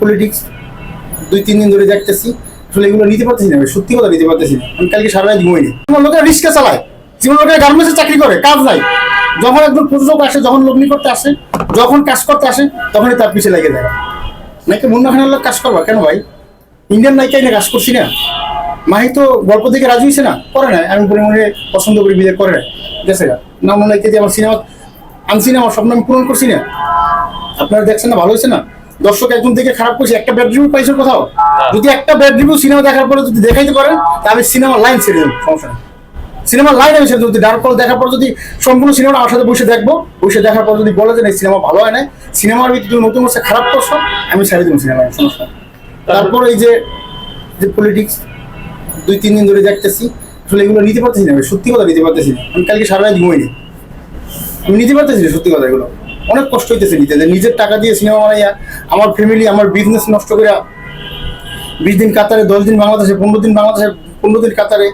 Politics দুই, তিন দিন ধরে দেখতেছি। আসলে এগুলো নিতে পারতেছি না সত্যি কথা নিতে পারতেছি না। আমি কালকে সারা রাত ঘুমাইনি। আমার লোকেরা রিক্সা চালায়। যেমন লোকেরা গার্মেন্টসে চাকরি করে, কাজ নাই। যখন একজন প্রযোজক আসে, যখন লগ্নি করতে আসে, যখন কাজ করতে আসে, তখনই তার পিছিয়ে লেগে যায় নাকি মুন্না খানের লোক কাজ করবা কেন ভাই? ইন্ডিয়ান নায়িকাই না কাজ করছি না। মাহি তো গল্প দেখে রাজি হয়েছে না, করে না আমি মনে মনে পছন্দ করি, বিয়ে করে না গেছে গা না মনে হয় আমার সিনেমা আনছি না আমার স্বপ্ন আমি পূরণ করছি না। আপনারা দেখছেন না, ভালো হয়েছে না? দর্শক একজন দেখে খারাপ করছে, একটা ব্যাড রিভিউ পাইছেন কোথাও? যদি একটা ব্যাড রিভিউ সিনেমা দেখার পরে যদি দেখাইতে পারেন তাহলে আমি সিনেমা লাইন ছেড়ে দেবো সিনেমা লাইন আমি ছেড়ে দেবো ডার্ক কল দেখার পর যদি সম্পূর্ণ সিনেমা আমার সাথে বসে দেখব, বসে দেখার পর যদি বলে যে না সিনেমা ভালো হয় না সিনেমার ভিতরে তুমি নতুন করছে খারাপ করছ, আমি ছেড়ে দেবো সিনেমা তারপর এই যে যে পলিটিক্স দুই, তিন দিন ধরে দেখতেছি, আসলে এগুলো নিতে পারতেছি না সত্যি কথা নিতে পারতেছি না। আমি কালকে সারা রাত ঘুমাইনি। আমি নিতে পারতেছি না সত্যি কথা এগুলো। অনেক কষ্ট হইতেছে নিজেদের নিজের টাকা দিয়ে সিনেমা বানাইয়া আমার ফ্যামিলি আমার বিজনেস নষ্ট করে বিশ দিন কাতারে, দশ দিন বাংলাদেশে, পনেরো দিন বাংলাদেশে, পনেরো দিন কাতারে